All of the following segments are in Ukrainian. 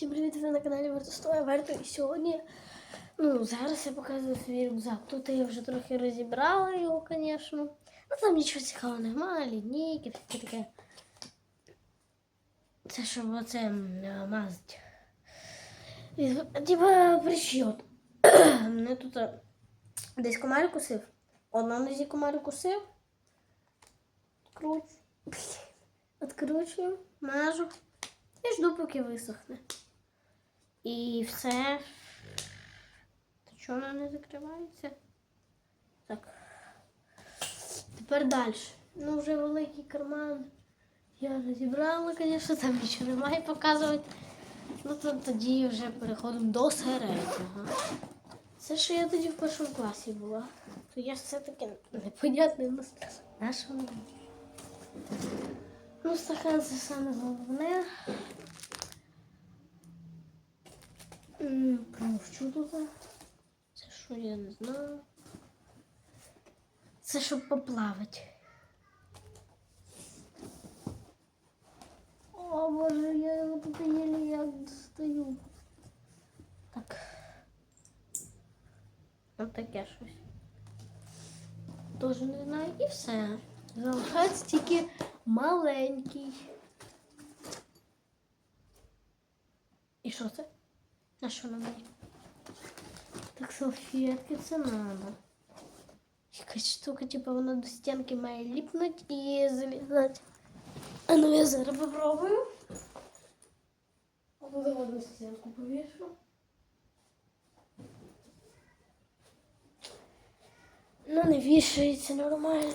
Всім привіт, ви на каналі Вертостоя Верто. І сьогодні, ну, зараз я показую свій рюкзак. Тут я вже трохи розібрала його, звісно. Ну там нічого цікавого немає, лінійки, таке таке. Це щоб оце мазати. Типа прищот. Мене тут е, десь комар кусив. Одна нозі комар кусив. Кручу. Откручую, мажу. І жду, поки висохне. І все. Та чого вона не закривається? Так. Тепер далі. Ну, вже великий карман. Я розібрала, звісно, там нічого немає показувати. Ну то тоді вже переходимо до середнього. Це що я тоді в першому класі була. То я все-таки непонятне на що. Ну, стакан це саме головне. М, Помовчу тут. Це що я не знаю. Це щоб поплавати. О, боже, я його тут еле як достаю. Так. Ось таке щось. Тоже не знаю. І все. Залишається тільки маленький. І що це? На що нам мені? Так салфетки це надо. Якась штука, типу, вона до стінки має ліпнути і залізати. А ну я зараз попробую. Обов'язково стінку повішу. Ну, не вішається нормально.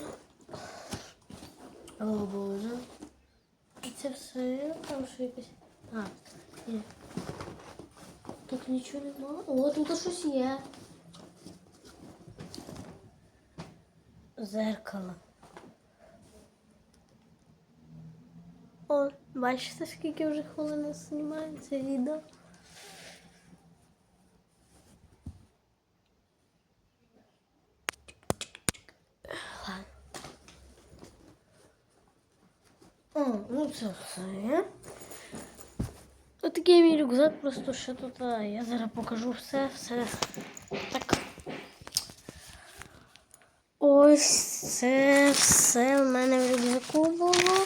О боже. І це все там що якесь. А, є. Нічого немає. О, тут щось є. Зеркало. О, бачите, скільки вже хвилин знімає це відео. Ну це все. Отакий мій рюкзак, просто ще тут. Я зараз покажу все, все. Так. Ось це все в мене в рюкзаку було.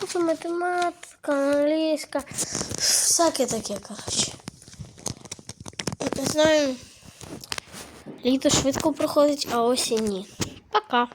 Тут математика, англійська, всяке таке, коротше. Не знаю. Літо швидко проходить, а осінь ні. Пока.